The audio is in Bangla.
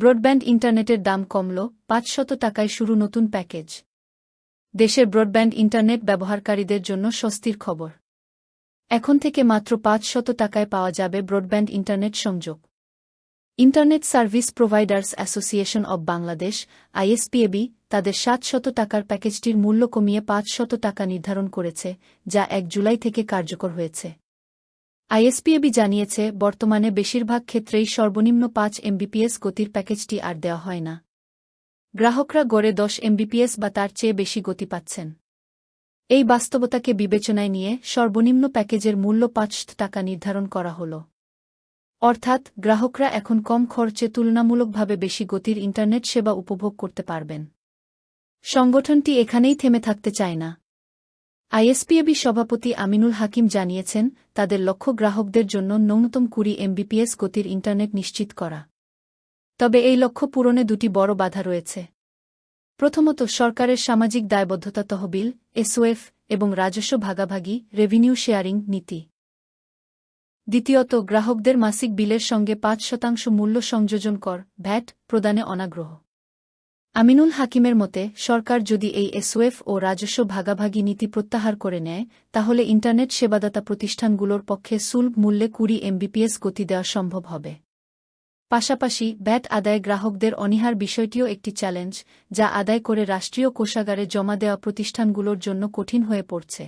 ব্রডব্যান্ড ইন্টারনেটের দাম কমল, পাঁচশত টাকায় শুরু নতুন প্যাকেজ। দেশের ব্রডব্যান্ড ইন্টারনেট ব্যবহারকারীদের জন্য স্বস্তির খবর। এখন থেকে মাত্র পাঁচশত টাকায় পাওয়া যাবে ব্রডব্যান্ড ইন্টারনেট সংযোগ। Internet service providers association of Bangladesh, ISPAB, তাদের সাতশত টাকার প্যাকেজটির মূল্য কমিয়ে পাঁচশত টাকা নির্ধারণ করেছে, যা এক জুলাই থেকে কার্যকর হয়েছে। আইএসপিএবি জানিয়েছে, বর্তমানে বেশিরভাগ ক্ষেত্রেই সর্বনিম্ন পাঁচ এমবিপিএস গতির প্যাকেজটি আর দেওয়া হয় না। গ্রাহকরা গড়ে দশ এমবিপিএস বা তার চেয়ে বেশি গতি পাচ্ছেন। এই বাস্তবতাকে বিবেচনায় নিয়ে সর্বনিম্ন প্যাকেজের মূল্য পাঁচ টাকা নির্ধারণ করা হল। অর্থাৎ, গ্রাহকরা এখন কম খরচে তুলনামূলকভাবে বেশি গতির ইন্টারনেট সেবা উপভোগ করতে পারবেন। সংগঠনটি এখানেই থেমে থাকতে চায় না। আইএসপিএবি সভাপতি আমিনুল হাকিম জানিয়েছেন, তাদের লক্ষ্য গ্রাহকদের জন্য ন্যূনতম কুড়ি এমবিপিএস গতির ইন্টারনেট নিশ্চিত করা। তবে এই লক্ষ্য পূরণে দুটি বড় বাধা রয়েছে। প্রথমত, সরকারের সামাজিক দায়বদ্ধতা তহবিল, এসওএফ এবং রাজস্ব ভাগাভাগি, রেভিনিউ শেয়ারিং নীতি। দ্বিতীয়ত, গ্রাহকদের মাসিক বিলের সঙ্গে পাঁচ শতাংশ মূল্য সংযোজন কর, ভ্যাট, প্রদানে অনাগ্রহ। আমিনুল হাকিমের মতে, সরকার যদি এই এসওএফ ও রাজস্ব ভাগাভাগি নীতি প্রত্যাহার করে নেয়, তাহলে ইন্টারনেট সেবাদাতা প্রতিষ্ঠানগুলোর পক্ষে সুলভ মূল্যে কুড়ি এমবিপিএস গতি দেওয়া সম্ভব হবে। পাশাপাশি, ব্যাট আদায় গ্রাহকদের অনীহার বিষয়টিও একটি চ্যালেঞ্জ, যা আদায় করে রাষ্ট্রীয় কোষাগারে জমা দেওয়া প্রতিষ্ঠানগুলোর জন্য কঠিন হয়ে পড়ছে।